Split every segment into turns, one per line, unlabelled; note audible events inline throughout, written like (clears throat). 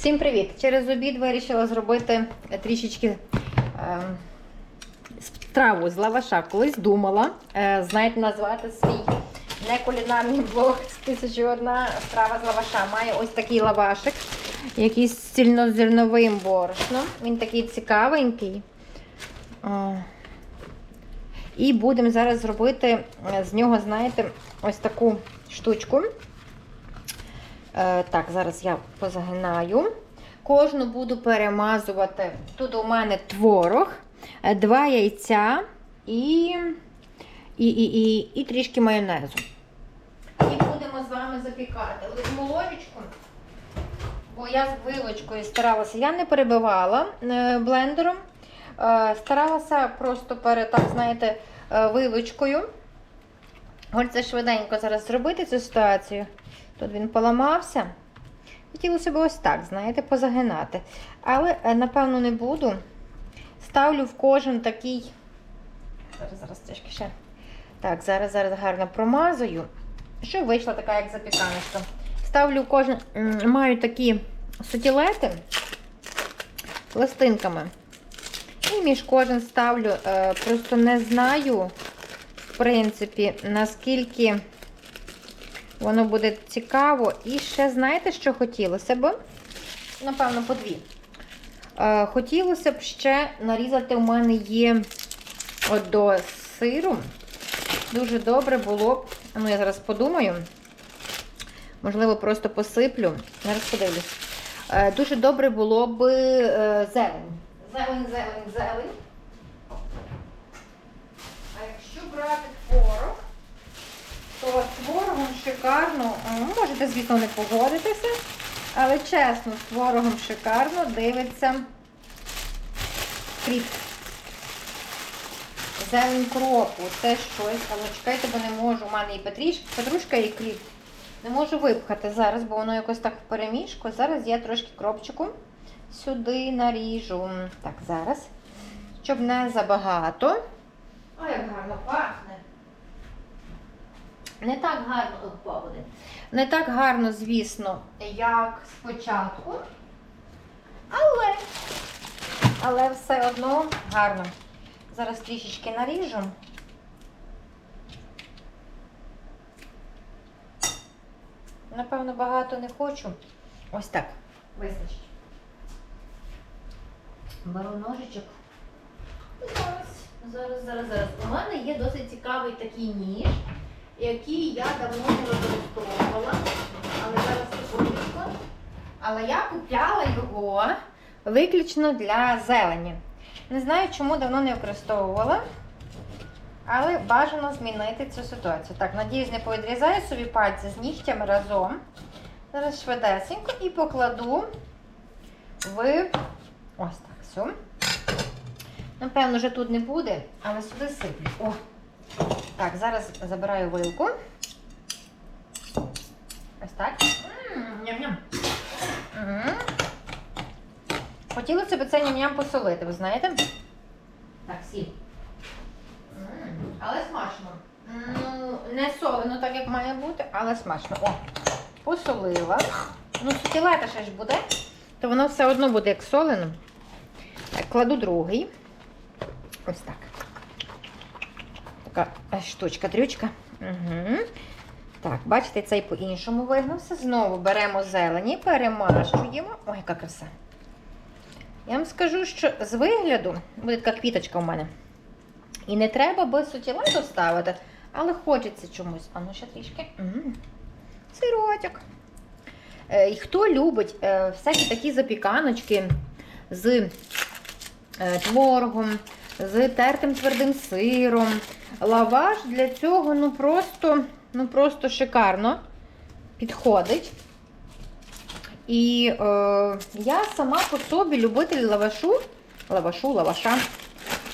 Всім привіт! Через обід вирішила зробити трішечки е, страву з лаваша. Колись думала, е, знаєте, назвати свій некулінарний блог з тисячі одна страва з лаваша. Має ось такий лавашик, який з цільнозерновим борошном. Він такий цікавенький. О. І будемо зараз зробити е, з нього, знаєте, ось таку штучку. Е, так, зараз я позагинаю. Кожну буду перемазувати. Тут у мене творог, е, два яйця і, і, і, і, і трішки майонезу. І будемо з вами запікати. Візьму ложечку, бо я з вилочкою старалася. Я не перебивала е, блендером. Старалася просто перед, так, знаєте, вилочкою. Хочеться швиденько зараз зробити цю ситуацію. Тут він поламався. Хотілося б ось так, знаєте, позагинати. Але, е, напевно, не буду. Ставлю в кожен такий. Зараз, зараз трішки ще. Так, зараз, зараз гарно промазую. Щоб вийшла така, як запіканочка. Ставлю в кожен. Маю такі сутілети пластинками. І між кожен ставлю. Е, Просто не знаю, в принципі, наскільки. Воно буде цікаво. І ще, знаєте, що хотілося б? Напевно, по дві. Е, хотілося б ще нарізати, у мене є от до сиру. Дуже добре було б. Ну, я зараз подумаю. Можливо, просто посиплю. Зараз подивлюсь. Е, дуже добре було б е, зелень. Зелень, зелень, зелень. А якщо брати творог, то з творогом шикарно, можете, звісно, не погодитися, але чесно, з творогом шикарно дивиться кріп. Зелень кропу, це щось, але чекайте, бо не можу. У мене і петріш, петрушка, і кріп. Не можу випхати зараз, бо воно якось так в переміжку. Зараз я трошки кропчику сюди наріжу. Так, зараз. Щоб не забагато. Ой, як гарно пахне. Не так гарно, поводи. Не так гарно, звісно, як спочатку. Але, але все одно гарно. Зараз трішечки наріжу. Напевно, багато не хочу. Ось так. Вистачить. Беру ножичок. Зараз, зараз, зараз, зараз. У мене є досить цікавий такий ніж, який я давно не використовувала. Але зараз секундочку. Але я купляла його виключно для зелені. Не знаю, чому давно не використовувала. Але бажано змінити цю ситуацію. Так, надіюсь, не повідрізаю собі пальці з нігтями разом. Зараз швидесенько і покладу в ось так. Все. Напевно, вже тут не буде, але сюди сиплю. О! Так, зараз забираю вилку. Ось так. Ням-ням. Мгм. Хотілося б це ням-ням посолити, ви знаєте? Так, сіль. Але смачно. Ну, не солено, так як має бути, але смачно. О, посолила. Ну, сутілета ще ж буде, то воно все одно буде як солено. Так, кладу другий. Ось так. Така е, штучка, дрючка. Угу. Так, бачите, цей по-іншому вигнувся. Знову беремо зелені, перемащуємо. Ой, яка краса. Я вам скажу, що з вигляду буде така квіточка у мене. І не треба без сутілету ставити, але хочеться чомусь. А ну ще трішки. М, Сирочок. Е, І хто любить е, всякі такі запіканочки з творогом, з тертим твердим сиром. Лаваш для цього ну просто, ну просто шикарно підходить. І е, я сама по собі любитель лавашу, лавашу, лаваша.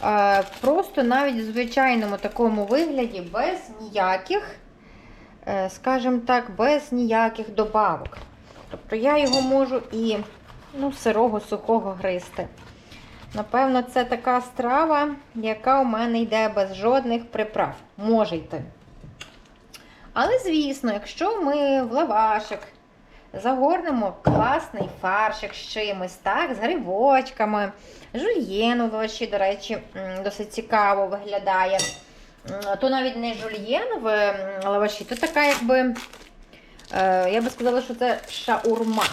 Е, просто навіть в звичайному такому вигляді, без ніяких, е, скажімо так, без ніяких добавок. Тобто я його можу і ну, сирого, сухого гристи. Напевно, це така страва, яка у мене йде без жодних приправ. Може йти. Але, звісно, якщо ми в лавашик загорнемо класний фаршик з чимось, так, з грибочками, жульєн у лаваші, до речі, досить цікаво виглядає. То навіть не жульєн в лаваші, то така, якби, е, я би сказала, що це шаурма.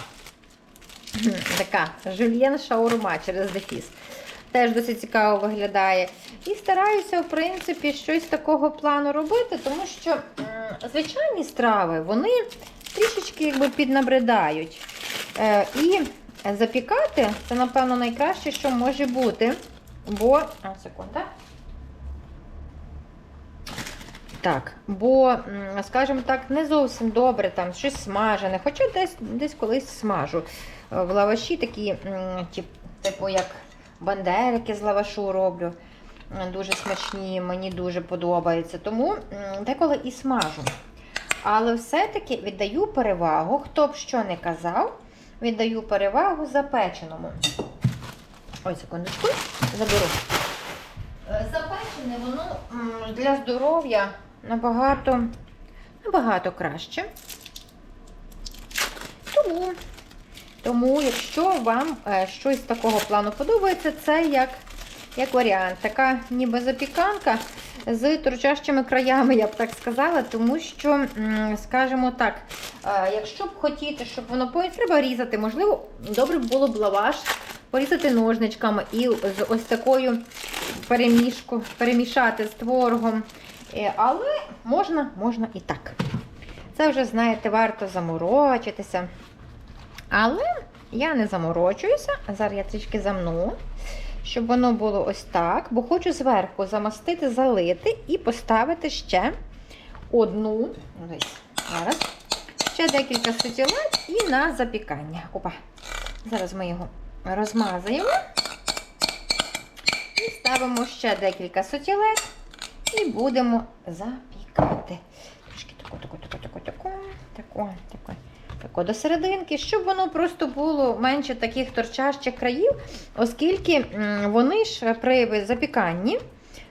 (clears throat) Така жульєн шаурма через дефіс. Теж досить цікаво виглядає. І стараюся, в принципі, щось такого плану робити, тому що звичайні страви, вони трішечки якби піднабридають. Е, і запікати це, напевно, найкраще, що може бути. Бо. А, секунда. Так, бо, скажімо так, не зовсім добре там щось смажене, хоча десь, десь колись смажу. Е, В лаваші такі, типу, як бандерики з лавашу роблю. Дуже смачні, мені дуже подобається. Тому деколи і смажу. Але все-таки віддаю перевагу, хто б що не казав, віддаю перевагу запеченому. Ой, секундочку, заберу. Е, Запечене воно для здоров'я набагато, набагато краще. Тому, тому, якщо вам е, щось такого плану подобається, це як, як варіант. Така ніби запіканка з торчащими краями, я б так сказала, тому що, скажімо так, е, якщо б хотіти, щоб воно по- треба різати, можливо, добре б було б лаваш порізати ножничками і з ось такою перемішку, перемішати з творогом. Е, Але можна, можна і так. Це вже, знаєте, варто заморочитися. Але я не заморочуюся, а зараз я трішки замну, щоб воно було ось так, бо хочу зверху замастити, залити і поставити ще одну, десь, зараз, ще декілька сутілет і на запікання. Опа. Зараз ми його розмазуємо. І ставимо ще декілька сутілет і будемо запікати. Трошки тако, тако, тако, тако, тако, тако, тако до серединки, щоб воно просто було менше таких торчащих країв, оскільки вони ж при запіканні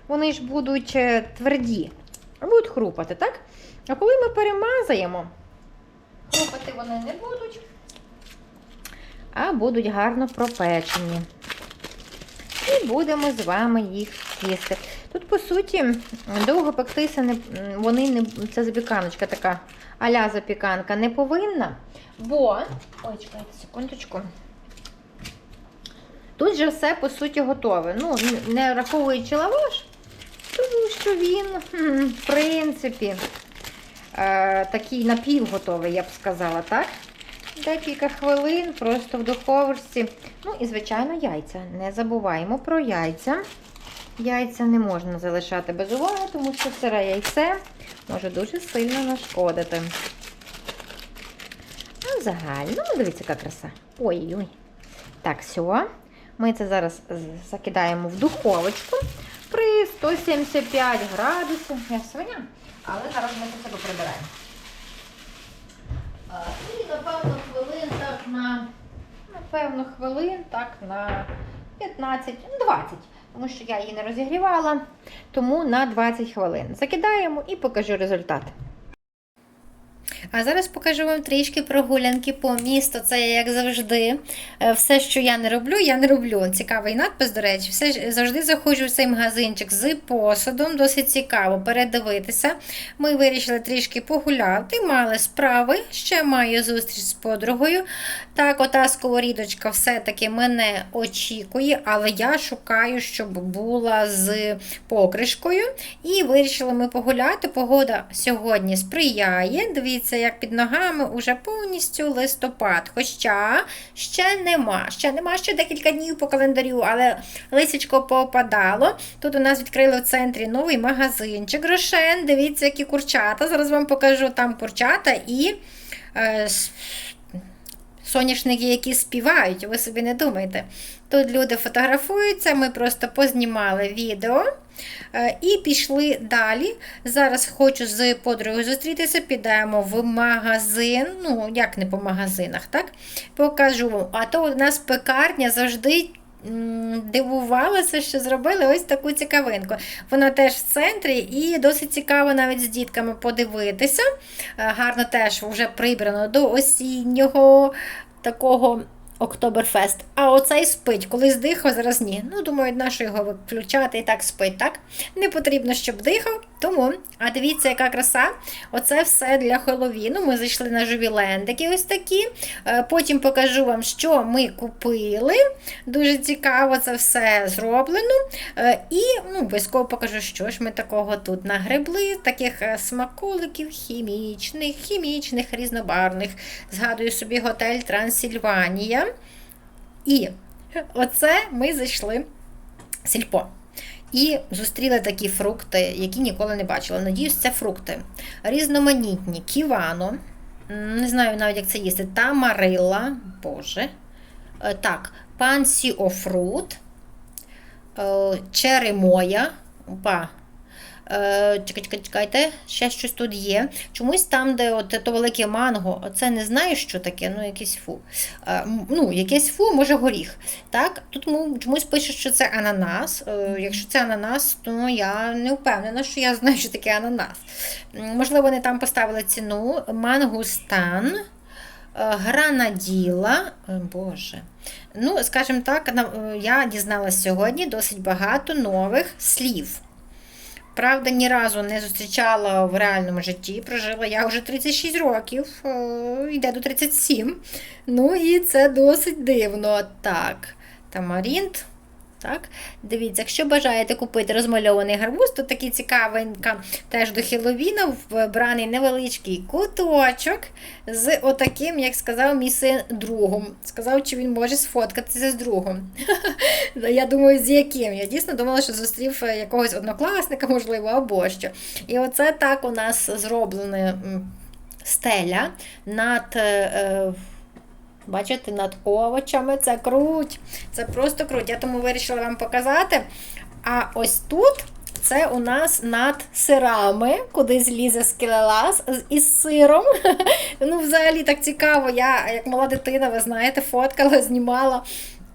вони ж будуть е, тверді, будуть хрупати, так? А коли ми перемазаємо, хрупати вони не будуть, а будуть гарно пропечені. І будемо з вами їх їсти. Тут, по суті, довго пектися не, вони не, ця запіканочка така аля запіканка не повинна, бо. Ой, чекайте, секундочку. Тут же все, по суті, готове. Ну, не враховуючи лаваш, тому що він, в принципі, е, такий напівготовий, я б сказала, так? Декілька хвилин просто в духовочці. Ну і, звичайно, яйця. Не забуваємо про яйця. Яйця не можна залишати без уваги, тому що сире яйце може дуже сильно нашкодити. А в загальному, дивіться, яка краса. Ой-ой. Так, все. Ми це зараз закидаємо в духовочку при 175 градусів. Я свиня, але зараз ми це себе прибираємо. І напевно хвилин так на напевно хвилин так на 15, ну, 20. Тому що я її не розігрівала, тому на 20 хвилин. Закидаємо і покажу результат. А зараз покажу вам трішки прогулянки по місту. Це як завжди. Е, Все, що я не роблю, я не роблю. Цікавий надпис, до речі. Все завжди заходжу в цей магазинчик з посудом. Досить цікаво передивитися. Ми вирішили трішки погуляти, мали справи. Ще маю зустріч з подругою. Так, ота сковорідочка все-таки мене очікує, але я шукаю, щоб була з покришкою. І вирішили ми погуляти. Погода сьогодні сприяє. Дивіться, як під ногами уже повністю листопад. Хоча ще нема. Ще нема ще декілька днів по календарю, але лисичко попадало. Тут у нас відкрили в центрі новий магазинчик Рошен. Дивіться, які курчата. Зараз вам покажу там курчата і. Е, Соняшники, які співають, ви собі не думайте. Тут люди фотографуються, ми просто познімали відео і пішли далі. Зараз хочу з подругою зустрітися, підемо в магазин. Ну, як не по магазинах, так? Покажу. А то у нас пекарня завжди дивувалася, що зробили ось таку цікавинку. Вона теж в центрі і досить цікаво навіть з дітками подивитися. Е, Гарно теж вже прибрано до осіннього такого. Октоберфест. А оцей спить, коли дихав, зараз ні. Ну, думаю, на що його включати і так спить, так? Не потрібно, щоб дихав. Тому, а дивіться, яка краса. Оце все для Хеллоуіну. Ми зайшли на жувілендики ось такі. Е, Потім покажу вам, що ми купили. Дуже цікаво це все зроблено. Е, І ну, обов'язково покажу, що ж ми такого тут нагребли. Таких е, смаколиків хімічних, хімічних, різнобарвних. Згадую собі готель Трансильванія. І оце ми зайшли в сільпо. І зустріли такі фрукти, які ніколи не бачила. Надіюсь, це фрукти. Різноманітні ківано. Не знаю навіть, як це їсти. Тамарила, Боже. Е, Так, пансіофрут, е, черемоя. Опа. Е, Чекайте, чекайте, ще щось тут є. Чомусь там, де от то велике манго, це не знаю, що таке, ну якийсь фу. Е, Ну, якийсь фу, може горіх. Так, тут му- чомусь пише, що це ананас. Е, Якщо це ананас, то я не впевнена, що я знаю, що таке ананас. Можливо, вони там поставили ціну. Мангустан. Гранаділа, Боже. Ну, скажімо так, я дізналася сьогодні досить багато нових слів. Правда, ні разу не зустрічала в реальному житті. Прожила я вже 36 років, е, йде до 37. Ну і це досить дивно. Так, тамарінт. Так, дивіться, якщо бажаєте купити розмальований гарбуз, то такий цікавенька теж до Хіловіна вбраний невеличкий куточок з отаким, як сказав мій син, другом. Сказав, чи він може сфоткатися з другом. (laughs) Я думаю, з яким. Я дійсно думала, що зустрів е, якогось однокласника, можливо, або що. І оце так у нас зроблена стеля над. Бачите, над овочами це круть. Це просто круть. Я тому вирішила вам показати. А ось тут це у нас над сирами, куди злізе скелелаз з- із сиром. (laughs) Ну, взагалі так цікаво. Я, як мала дитина, ви знаєте, фоткала, знімала.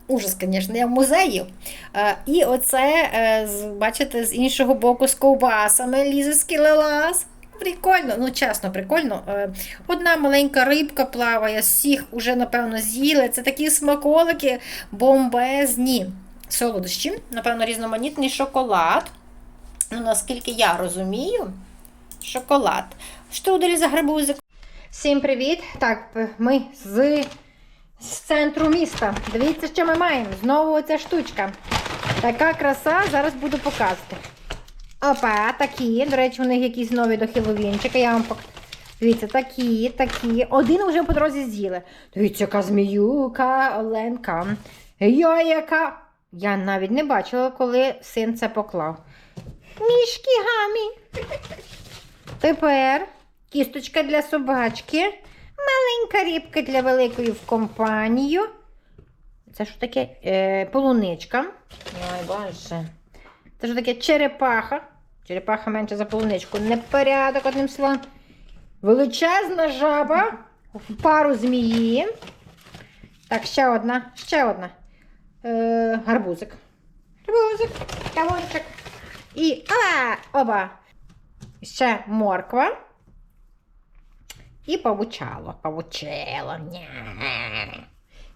Ужас, звісно, я в музеї. Е, І оце, е, бачите, з іншого боку з ковбасами лізе скелелаз. Прикольно, ну чесно, прикольно. Е, Одна маленька рибка плаває, всіх уже, напевно, з'їли. Це такі смаколики бомбезні. Солодощі, напевно, різноманітний шоколад. Ну, наскільки я розумію, шоколад. Штруделі за гарбузик. Всім привіт! Так, ми з, з центру міста. Дивіться, що ми маємо. Знову оця штучка. Така краса, зараз буду показувати. Опа, такі. До речі, у них якісь нові до хіловінчика. Я вам пок... Дивіться, такі, такі. Один вже по дорозі з'їли. Дивіться, яка зміюка, Оленка. Йо, яка. Я навіть не бачила, коли син це поклав. Мішки гамі. Тепер кісточка для собачки. Маленька рібка для великої в компанію. Це що таке? Е, полуничка. Ой, боже. Це ж таке черепаха. Черепаха менше за полуничку. Непорядок, одним словом. Величезна жаба. Пару змії. Так, ще одна, ще одна. Е, гарбузик. Гарбузик, кавунчик. І а, оба. Ще морква. І павучало. Павучело.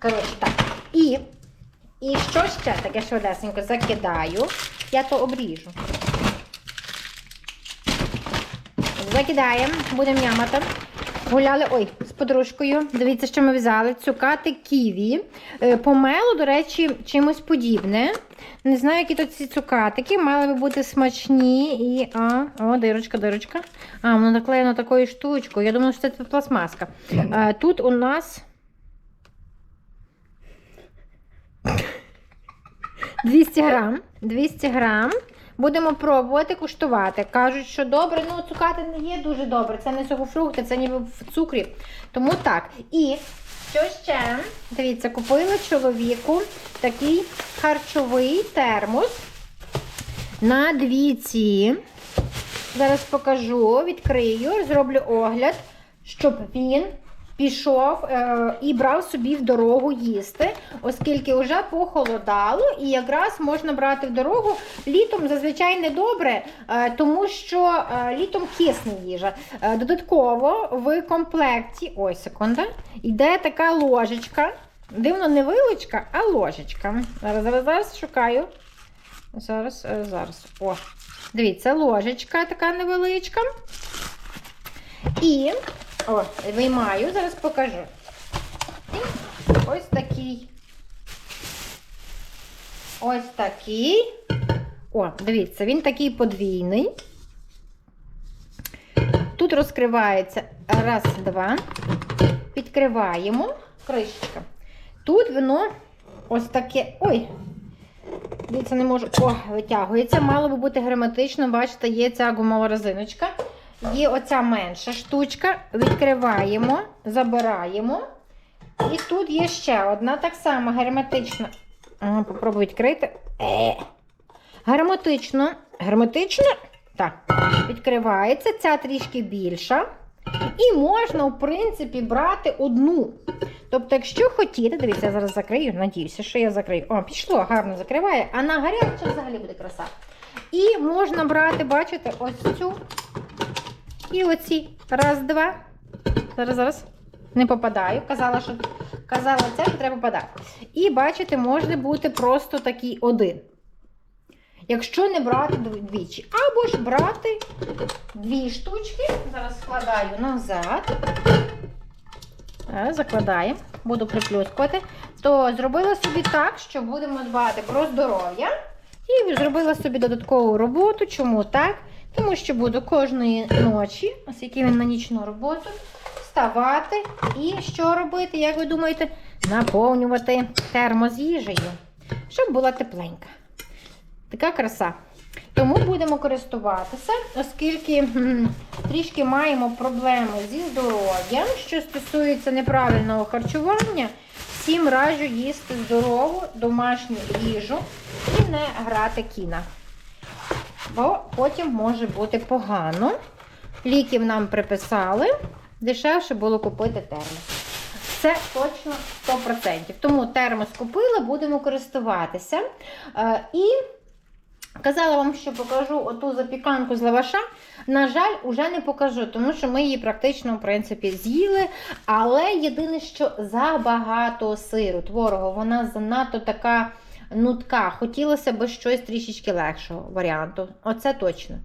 Коротше, так. І і що ще таке швидесенько закидаю, я то обріжу. Закидаємо, будемо нямати. Гуляли ой, з подружкою. Дивіться, що ми взяли. Цукати ківі. Е, Помело, до речі, чимось подібне. Не знаю, які тут ці цукатики. Мали би бути смачні. І. А, о, дирочка, дирочка. А, воно наклеєно такою штучкою. Я думала, що це пластмаска. Е, Тут у нас. 200 грам. 200 грам. Будемо пробувати куштувати. Кажуть, що добре, ну цукати не є дуже добре. Це не сухофрукти, це ніби в цукрі. Тому так. І що ще? Дивіться, купила чоловіку такий харчовий термос на дві ці. Зараз покажу, відкрию, зроблю огляд, щоб він пішов е, і брав собі в дорогу їсти, оскільки вже похолодало, і якраз можна брати в дорогу літом зазвичай не добре, е, тому що е, літом кисне їжа. Е, додатково в комплекті, ой, секунда, йде така ложечка. Дивно, не вилочка, а ложечка. Зараз, зараз, зараз шукаю. Зараз, е, зараз. О, дивіться, ложечка така невеличка. І о, виймаю, зараз покажу. І ось такий. Ось такий. О, дивіться, він такий подвійний. Тут розкривається раз, два. Підкриваємо кришечка. Тут воно ось таке. Ой, дивіться, не можу. О, витягується. Мало би бути герметично. Бачите, є ця гумова резиночка. Є оця менша штучка. Відкриваємо, забираємо. І тут є ще одна так само герметична. А, Попробую відкрити. Е. Герметично. Герметично. Так. Відкривається. Ця трішки більша. І можна, в принципі, брати одну. Тобто, якщо хотіти, дивіться, я зараз закрию, надіюся, що я закрию. О, пішло, гарно закриває, а на гаряче взагалі буде краса. І можна брати, бачите, ось цю і оці. Раз, два. Зараз, зараз. Не попадаю. Казала, що казала це, що треба попадати. І бачите, може бути просто такий один. Якщо не брати двічі. Або ж брати дві штучки. Зараз складаю назад. Е, Закладаємо, буду приплюскувати. То зробила собі так, що будемо дбати про здоров'я. І зробила собі додаткову роботу. Чому так? Тому що буду кожної ночі, оскільки він на нічну роботу, вставати і що робити, як ви думаєте, наповнювати термос їжею, щоб була тепленька. Така краса. Тому будемо користуватися, оскільки трішки маємо проблеми зі здоров'ям, що стосується неправильного харчування, всім раджу їсти здорову домашню їжу і не грати кіна. Бо потім може бути погано. Ліків нам приписали, дешевше було купити термос. Це точно 100%. Тому термос купила, будемо користуватися. Е, і Казала вам, що покажу оту запіканку з лаваша. На жаль, уже не покажу, тому що ми її практично, в принципі, з'їли. Але єдине, що забагато сиру, творогу, вона занадто така нутка. Хотілося б щось трішечки легшого варіанту. Оце точно.